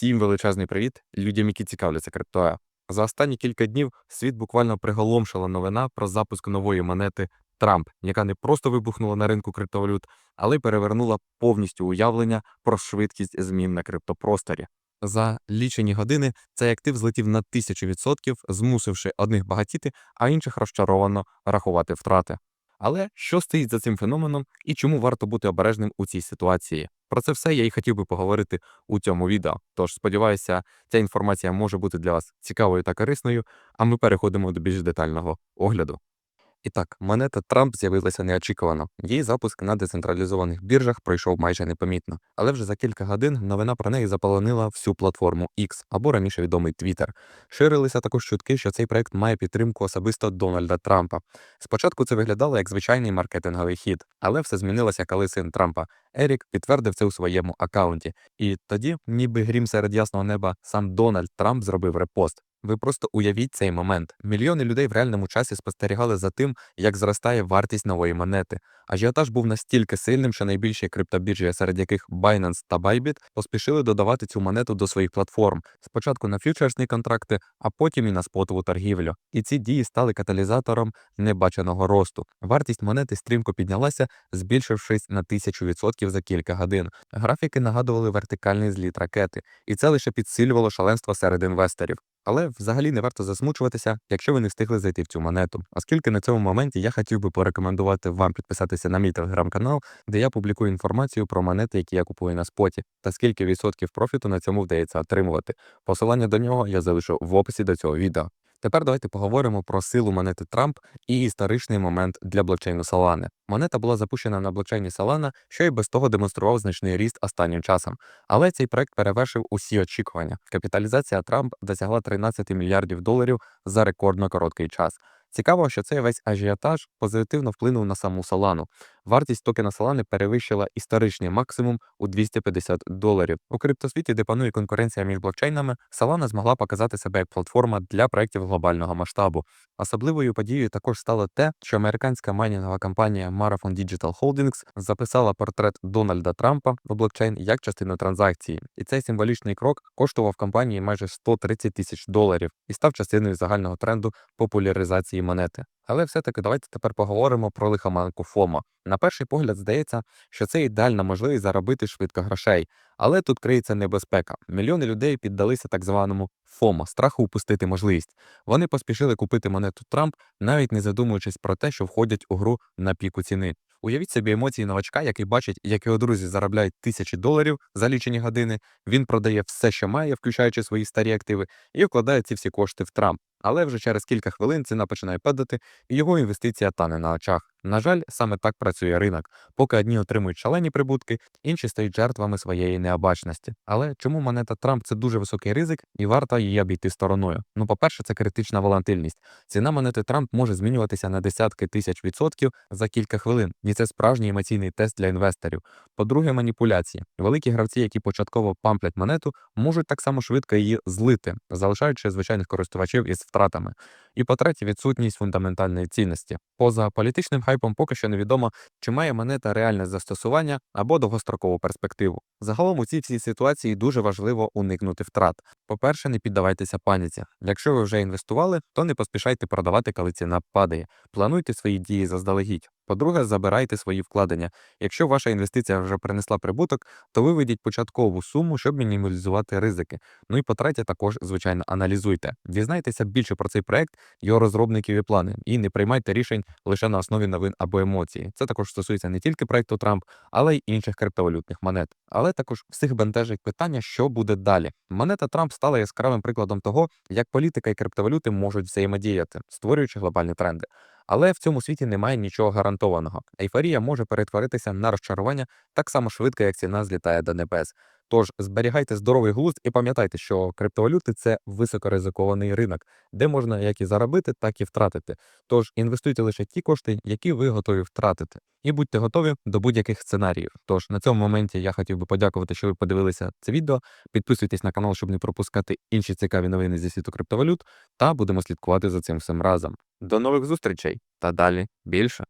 Всім величезний привіт людям, які цікавляться криптою. За останні кілька днів світ буквально приголомшила новина про запуск нової монети Трамп, яка не просто вибухнула на ринку криптовалют, але й перевернула повністю уявлення про швидкість змін на криптопросторі. За лічені години цей актив злетів на тисячу відсотків, змусивши одних багатіти, а інших розчаровано рахувати втрати. Але що стоїть за цим феноменом і чому варто бути обережним у цій ситуації? Про це все я і хотів би поговорити у цьому відео. Тож сподіваюся, ця інформація може бути для вас цікавою та корисною. А ми переходимо до більш детального огляду. І так, монета Трамп з'явилася неочікувано. Її запуск на децентралізованих біржах пройшов майже непомітно, але вже за кілька годин новина про неї заполонила всю платформу X, або раніше відомий Twitter. Ширилися також чутки, що цей проект має підтримку особисто Дональда Трампа. Спочатку це виглядало як звичайний маркетинговий хід, але все змінилося, коли син Трампа Ерік підтвердив це у своєму аккаунті. І тоді, ніби грім серед ясного неба, сам Дональд Трамп зробив репост. Ви просто уявіть цей момент. Мільйони людей в реальному часі спостерігали за тим, як зростає вартість нової монети. Ажіотаж був настільки сильним, що найбільші криптобіржі, серед яких Binance та Bybit, поспішили додавати цю монету до своїх платформ. Спочатку на фьючерсні контракти, а потім і на спотову торгівлю. І ці дії стали каталізатором небаченого росту. Вартість монети стрімко піднялася, збільшившись на тисячу відсотків за кілька годин. Графіки нагадували вертикальний зліт ракети, і це лише підсилювало шаленство серед інвесторів. Але взагалі не варто засмучуватися, якщо ви не встигли зайти в цю монету. Оскільки на цьому моменті я хотів би порекомендувати вам підписатися на мій телеграм-канал, де я публікую інформацію про монети, які я купую на споті, та скільки відсотків профіту на цьому вдається отримувати. Посилання до нього я залишу в описі до цього відео. Тепер давайте поговоримо про силу монети Трамп і історичний момент для блокчейну Solana. Монета була запущена на блокчейні Solana, що й без того демонстрував значний ріст останнім часом. Але цей проект перевершив усі очікування. Капіталізація Трамп досягла 13 мільярдів доларів за рекордно короткий час. Цікаво, що цей весь ажіотаж позитивно вплинув на саму Солану. Вартість токена Solana перевищила історичний максимум у 250 доларів. У криптосвіті, де панує конкуренція між блокчейнами, Solana змогла показати себе як платформа для проєктів глобального масштабу. Особливою подією також стало те, що американська майнінгова компанія Marathon Digital Holdings записала портрет Дональда Трампа в блокчейн як частину транзакції, і цей символічний крок коштував компанії майже 130 тисяч доларів і став частиною загального тренду популяризації монети. Але все-таки давайте тепер поговоримо про лихоманку ФОМО. На перший погляд здається, що це ідеальна можливість заробити швидко грошей, але тут криється небезпека. Мільйони людей піддалися так званому ФОМО страху упустити можливість. Вони поспішили купити монету Трамп, навіть не задумуючись про те, що входять у гру на піку ціни. Уявіть собі емоції новачка, який бачить, як його друзі заробляють тисячі доларів за лічені години. Він продає все, що має, включаючи свої старі активи, і вкладає ці всі кошти в Трамп. Але вже через кілька хвилин ціна починає падати, і його інвестиція тане на очах. На жаль, саме так працює ринок. Поки одні отримують шалені прибутки, інші стають жертвами своєї необачності. Але чому монета Трамп це дуже високий ризик і варто її обійти стороною? Ну, по-перше, це критична волатильність. Ціна монети Трамп може змінюватися на десятки тисяч відсотків за кілька хвилин, і це справжній емоційний тест для інвесторів. По-друге, маніпуляції. Великі гравці, які початково памплять монету, можуть так само швидко її злити, залишаючи звичайних користувачів із втратами. І по-третє, відсутність фундаментальної цінності. Поза політичним хайпом поки що невідомо, чи має монета реальне застосування або довгострокову перспективу. Загалом у цій всій ситуації дуже важливо уникнути втрат. По-перше, не піддавайтеся паніці. Якщо ви вже інвестували, то не поспішайте продавати, коли ціна падає. Плануйте свої дії заздалегідь. По-друге, забирайте свої вкладення. Якщо ваша інвестиція вже принесла прибуток, то виведіть початкову суму, щоб мінімалізувати ризики. Ну і по-третє, також, звичайно, аналізуйте. Дізнайтеся більше про цей проект, його розробників і плани, і не приймайте рішень лише на основі новин або емоцій. Це також стосується не тільки проекту Трамп, але й інших криптовалютних монет. Але також всіх бентежить питання, що буде далі. Монета Трамп стала яскравим прикладом того, як політика і криптовалюти можуть взаємодіяти, створюючи глобальні тренди. Але в цьому світі немає нічого гарантованого. Ейфорія може перетворитися на розчарування так само швидко, як ціна злітає до небес. Тож зберігайте здоровий глузд і пам'ятайте, що криптовалюти це високоризикований ринок, де можна як і заробити, так і втратити. Тож інвестуйте лише ті кошти, які ви готові втратити, і будьте готові до будь-яких сценаріїв. Тож на цьому моменті я хотів би подякувати, що ви подивилися це відео. Підписуйтесь на канал, щоб не пропускати інші цікаві новини зі світу криптовалют, та будемо слідкувати за цим всім разом. До нових зустрічей та далі більше.